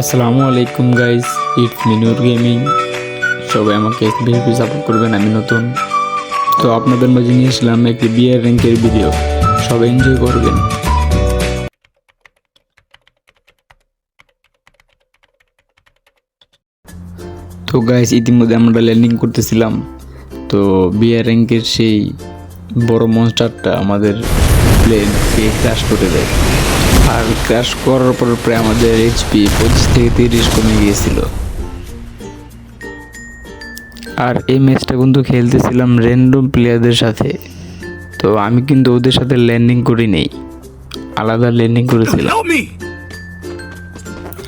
আসসালামু আলাইকুম guys it's মিনুর gaming সবাই আমাকে বেশি সাপোর্ট করবেন, আমি নতুন। তো আপনাদের মাঝে নিয়ে আসলাম একটি বিয়ের র্যাঙ্কের ভিডিও সবাই এনজয় করবেন। তো গাইস ইতিমধ্যে আমরা ল্যান্ডিং করতেছিলাম। তো বিয়ার র্যাঙ্কের সেই বড় মনস্টারটা আমাদের প্লেনকে ক্র্যাশ করে দেয়। আর ক্র্যাশ করার পর প্রায় আমাদের এইচপি পঁচিশ থেকে তিরিশ কমে গিয়েছিল। আর এই ম্যাচটা কিন্তু খেলতেছিলাম র্যান্ডম প্লেয়ারদের সাথে। তো আমি কিন্তু ওদের সাথে ল্যান্ডিং করি নেই আলাদা ল্যান্ডিং করেছিলাম।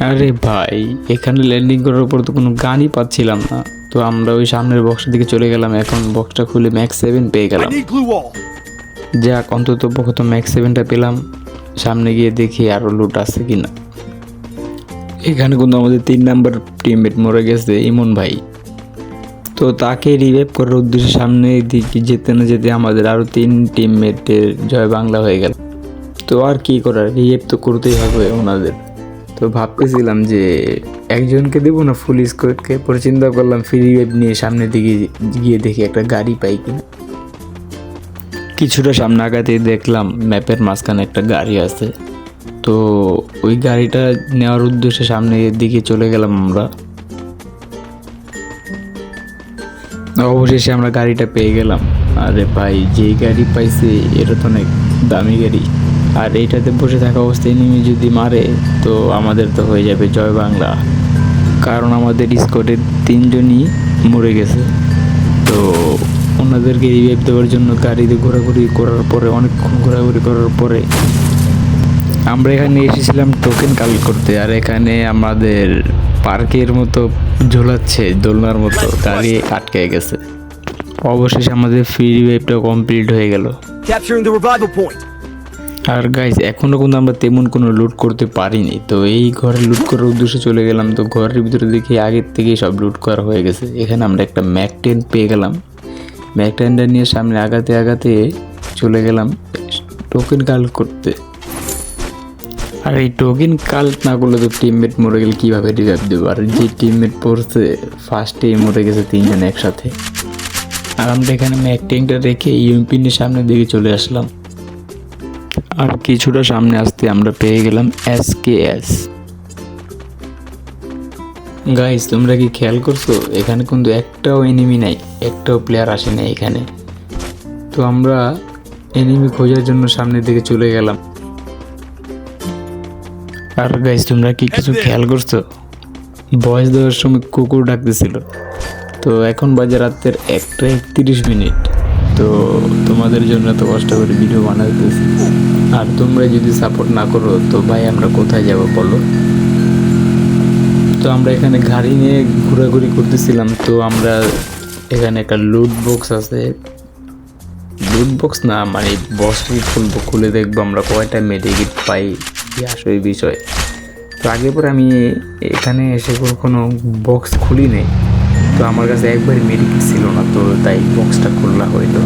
আরে ভাই এখানে ল্যান্ডিং করার পর তো কোনো গানই পাচ্ছিলাম না। তো আমরা ওই সামনের বক্সের দিকে চলে গেলাম এখন বক্সটা খুলে ম্যাক্স সেভেন পেয়ে গেলাম. যাক অন্তত পক্ষত ম্যাক্স সেভেনটা পেলাম। সামনে গিয়ে দেখি আরও লুট আছে কিনা। এখানে কিন্তু আমাদের তিন নাম্বার টিমমেট মরে গেছে, ইমন ভাই। তো তাকে রিভাইভ করার উদ্দেশ্যে সামনে দিকে যেতে না যেতে আমাদের আরও তিন টিমমেটের জয় বাংলা হয়ে গেল। তো আর কি করার? রিভাইভ তো করতেই হবে ওনাদের। তো ভাবতেছিলাম যে একজনকে দেবো না ফুল স্কোয়াডকে পরে চিন্তা করলাম ফ্রি রিভাইভ নিয়ে সামনের দিকে গিয়ে দেখি একটা গাড়ি পাই কিনা। কিছুটা সামনে আগাতে দেখলাম, ম্যাপের মাঝখানে একটা গাড়ি আছে। তো ওই গাড়িটা নেওয়ার উদ্দেশ্যে সামনের দিকে চলে গেলাম আমরা। অবশেষে আমরা গাড়িটা পেয়ে গেলাম। আরে ভাই, যেই গাড়ি পাইছে, এটা তো অনেক দামি গাড়ি। আর এইটাতে বসে থাকা অবস্থায় নেমে যদি মারে, তো আমাদের তো হয়ে যাবে জয় বাংলা। কারণ আমাদের স্কোয়াডের তিনজনই মরে গেছে। তো ওনাদেরকে রিভাইভ দেওয়ার জন্য গাড়িতে ঘোরাঘুরি করার পরে অনেকক্ষণ ঘোরাঘুরি করার পরে আমরা এখানে এসেছিলাম টোকেন কালেক্ট করতে। আর এখানে আমাদের পার্কের মতো ঝোলাচ্ছে দোলনার মতো গাড়ি আটকে গেছে। অবশেষে আমাদের ফ্রি রিভাইভটা কমপ্লিট হয়ে গেল. আর গাইজ এখনও কিন্তু আমরা তেমন কোনো লুট করতে পারিনি। তো এই ঘরে লুট করার উদ্দেশ্যে চলে গেলাম। তো ঘরের ভিতরে দেখি আগের থেকেই সব লুট করা হয়ে গেছে। এখানে আমরা একটা ম্যাক টেন পেয়ে গেলাম। ম্যাক টেনটা নিয়ে সামনে আগাতে আগাতে চলে গেলাম টোকেন কালেক্ট করতে। আর এই টোকেন কালেক্ট না করলে তো টিমমেট মরে গেলে কীভাবে রিভাইভ দেবো? আর যে টিমমেট পড়ছে ফার্স্টে মরে গেছে তিনজন একসাথে। আর আমরা এখানে ম্যাক টেনটা রেখে ইউএমপিনের সামনের দিকে চলে আসলাম। আর কিছুটা সামনে আসতে আমরা পেয়ে গেলাম এস কে এস গাইস তোমরা কি খেয়াল করছ? এখানে কিন্তু একটাও এনিমি নাই একটাও প্লেয়ার আসে নাই এখানে। তো আমরা এনিমি খোঁজার জন্য সামনের দিকে চলে গেলাম। আর গাইস তোমরা কি কিছু খেয়াল করছ? বয়স দেওয়ার সময় কুকুর ডাকতেছিল। তো এখন বাজে রাতের একটা একত্রিশ মিনিট। তো তোমাদের জন্য তো কষ্ট করে ভিডিও বানাইতেছি। আর তোমরা যদি সাপোর্ট না করো তো ভাই আমরা কোথায় যাব বলো? তো আমরা এখানে গাড়ি নিয়ে ঘোরাঘুরি করতেছিলাম। তো আমরা এখানে একটা লুট বক্স আছে। লুট বক্স না মানে বক্সটি খুলবো, খুলে দেখব আমরা কয়টা মেডিকিট পাই আসলে বিষয়। তো আগে পরে আমি এখানে এসে কোনো বক্স খুলি নেই। তো আমার কাছে একবারই মেডিকিট ছিল না, তো তাই বক্সটা খোলা হইল।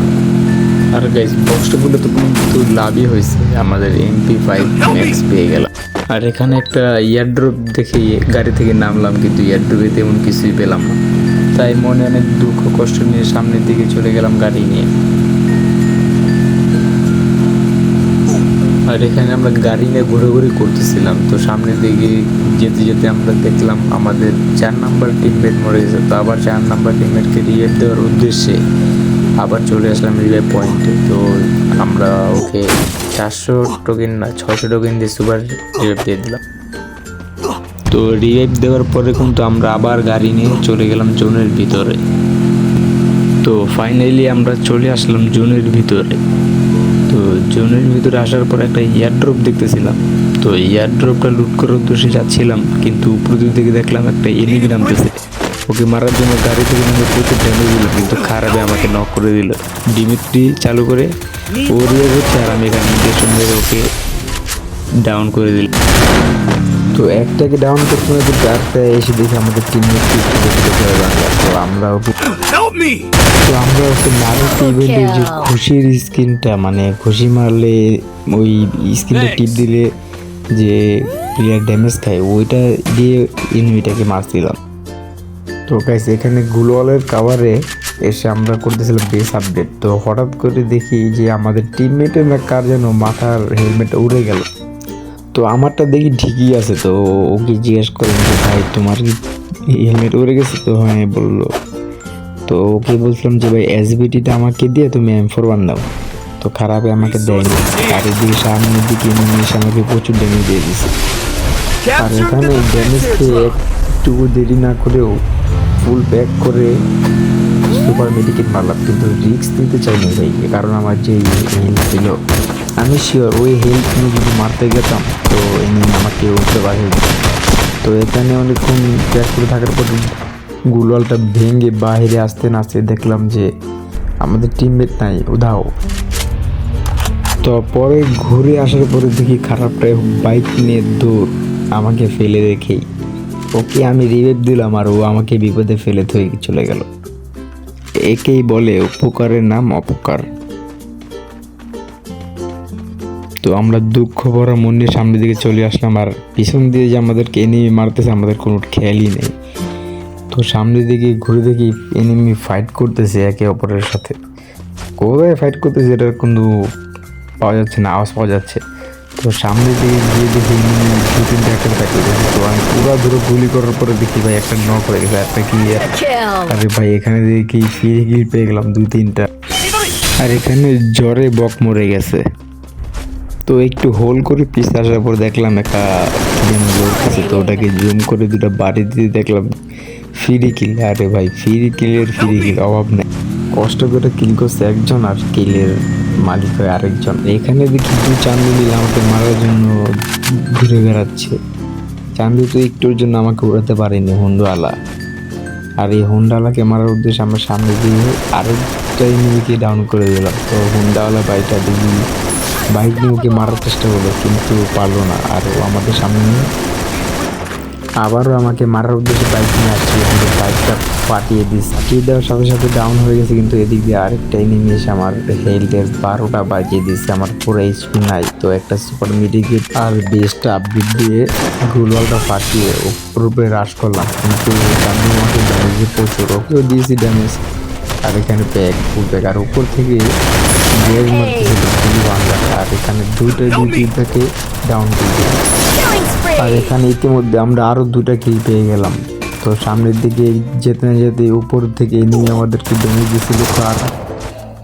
আর গাইজ বক্সটা খুলে তো কিন্তু লাভই হয়েছে। আমাদের এমপি ফাইভ ম্যাক্স পেয়ে গেলাম। আর এখানে একটা ইয়ারড্রপ দেখে গাড়ি থেকে নামলাম, কিন্তু ইয়ারড্রপে তেমন কিছুই পেলাম না। তাই মনে অনেক দুঃখ, কষ্ট নিয়ে সামনের দিকে চলে গেলাম গাড়ি নিয়ে। আর এখানে আমরা গাড়ি নিয়ে ঘোরাঘুরি করতেছিলাম, তো সামনের দিকে যেতে যেতে আমরা দেখলাম আমাদের চার নাম্বার টিমমেট মরে গেছে। তো আবার চার নাম্বার টিমমেটকে রিভাইভ দেওয়ার উদ্দেশ্যে আবার চলে আসলাম রিভাইভ পয়েন্টে তো আমরা ওকে চারশো টোকেন না ছশো টোকেন দিয়ে সুপার রিভাইভ দিয়ে দিলাম। তো রিভাইভ দেওয়ার পরে কিন্তু আমরা আবার গাড়ি নিয়ে চলে গেলাম জোনের ভিতরে। তো ফাইনালি আমরা চলে আসলাম জোনের ভিতরে। তো জোনের ভিতরে আসার পর একটা এয়ারড্রপ দেখতেছিলাম। তো এয়ারড্রপটা লুট করার উদ্দেশ্যে যাচ্ছিলাম, কিন্তু উপর দিকে দেখলাম একটা এনিমি নামতেছে। ওকে মারার জন্য গাড়ি থেকে নামে প্রচুর ড্যামেজ দিল কিন্তু খারাপে আমাকে নক করে দিল। ডিমিট্রি চালু করে ও রিয়ে হচ্ছে আর আমি এখানে ইঞ্জেকশন মেরে ওকে ডাউন করে দিল তো একটাকে ডাউন করতে হবে কিন্তু এসে দেখি আমাদের বাংলা তো আমরা ওকে! তো আমরা ওকে নারুতো ইভেন্টের যে খুশির স্কিনটা মানে খুশি মারলে ওই স্কিনটা টিপ দিলে যে প্লেয়ার ড্যামেজ খায় ওইটা দিয়ে এনিমিটাকে মারছিলাম। তো গাইস এখানে গ্লোয়ালের কাভারে এসে আমরা করতেছিলাম বেস আপডেট তো হঠাৎ করে দেখি যে আমাদের টিমমেটের না কার যেন মাথার হেলমেটটা উড়ে গেল। তো আমারটা দেখি ঠিকই আছে তো ওকে জিজ্ঞেস করলাম যে ভাই তোমার কি হেলমেট উড়ে গেছে? তো হ্যাঁ বলল। তো ওকে বলছিলাম যে ভাই এসবিটিটা আমাকে দিয়ে তুমি এম ফোর ওয়ান দাও। তো খারাপে আমাকে দেয়নি। আর এদিকে সামনের দিকে নেমে এসে আমাকে প্রচুর ড্যামেজ দিয়ে দিয়েছে। আর এখানে ড্যামেজ খেয়ে Sierra. একটু দেরি না করেও ফুল ব্যাক করে সুপার মেডিকেট মারলাম। কিন্তু রিস্ক নিতে চাইনি ভাই কারণ আমার যে হেলথ ছিল, আমি শিওর ওই হেলথ নিয়ে যদি মারতে গেতাম, তো এমনি আমাকে উঠতে পারে তো এখানে অনেকক্ষণ ব্যাক করে থাকার পর গুলওয়ালটা ভেঙে বাইরে আসতে না আসতে দেখলাম যে আমাদের টিমমেট নাই, উধাও। তো পরে ঘুরে আসার পরে দেখি খারাপটাই বাইক নিয়ে দূর, আমাকে ফেলে রেখেই। ওকে আমি রিভেভ দিলাম আর ও আমাকে বিপদে ফেলে থয়ে চলে গেল। একেই বলে উপকারের নাম অপকার। তো আমরা দুঃখ ভরা মন নিয়ে সামনের দিকে চলে আসলাম আর পিছন দিয়ে যে আমাদেরকে এনিমি মারতেছে, আমাদের কোনো খেয়ালই নেই। তো সামনের দিকে ঘুরে দেখি এনিমি ফাইট করতেছে একে অপরের সাথে। কোথায় ফাইট করতেছে এটার কোনো পাওয়া যাচ্ছে না, আওয়াজ পাওয়া যাচ্ছে। তো সামনে দিকে গিয়ে দেখি দু তিনটা একটা ফাইট করতেছে তো আমি পুরো ধরে গুলি করার পরে দেখি ভাই একটা ন করে গেছে একটা ক্লিয়ার আরে ভাই এখানে দেখি ফিরে গিয়ে পেয়ে গেলাম দুই তিনটা আর এখানে জ্বরে বক মরে গেছে। তো একটু হোল করে পিস আসার পর দেখলাম একটা লড়তেছে তো ওটাকে জুম করে দুটো বাড়ি দিয়ে দেখলাম ফ্রি কিল আরে ভাই ফ্রি কিলের ফ্রি কিল অভাব নেই। কষ্ট করে কিল করছে একজন আর কিলের মালিক হয় আরেকজন। এখানে দেখি দু চান্দু মিলে আমাকে মারার জন্য ঘুরে বেড়াচ্ছে। চান্দু তো একটুর জন্য আমাকে উড়াতে পারেনি, হুন্ডওয়ালা। আর এই হুন্ডাওয়ালাকে মারার উদ্দেশ্যে আমার সামনে দিয়ে আরেকটা এনিমিকে ডাউন করে দিলাম। তো হুন্ডাওয়ালা বাইকটা দেখি বাইক নিয়ে মারার চেষ্টা করল, কিন্তু পারল না। আর আমাদের সামনে আবারও আমাকে মারার উদ্দেশ্যে বাইক নিয়ে কিন্তু বাইকটা ফাটিয়ে দিস। ফাটিয়ে দেওয়ার সাথে সাথে ডাউন হয়ে গেছে কিন্তু এদিক দিয়ে আরেকটা এনিমি এসে আমার হেলথের বারোটা বাজিয়ে দিচ্ছে আমার পুরো এইচপি নাই তো একটা সুপার মেডিকেট আর বেস্টটা আপডেট দিয়ে গ্লোয়ালটা ফাটিয়ে উপরে রাশ করলাম। কিন্তু আমি আমাকে ড্যামেজ প্রচুর ওকেও দিয়েছি ড্যামেজ আর এখানে ব্যাগ ফুল ব্যাগ আর উপর থেকে গ্যাস মারতেছিল ভাঙা আর এখানে দুইটা দুই তিনটাকে ডাউন করে আর এখানে ইতিমধ্যে আমরা আরও দুটা কিল পেয়ে গেলাম। তো সামনের দিকে যেতে না যেতে উপর থেকে নিয়ে আমাদেরকে দমে দিয়েছিল আর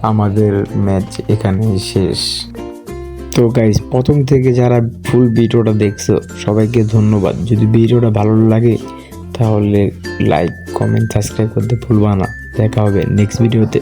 আমাদের ম্যাচ এখানে শেষ। তো গাইজ প্রথম থেকে যারা ফুল ভিডিওটা দেখছ, সবাইকে ধন্যবাদ। যদি ভিডিওটা ভালো লাগে, তাহলে লাইক কমেন্ট সাবস্ক্রাইব করতে ভুলবা না। দেখা হবে নেক্সট ভিডিওতে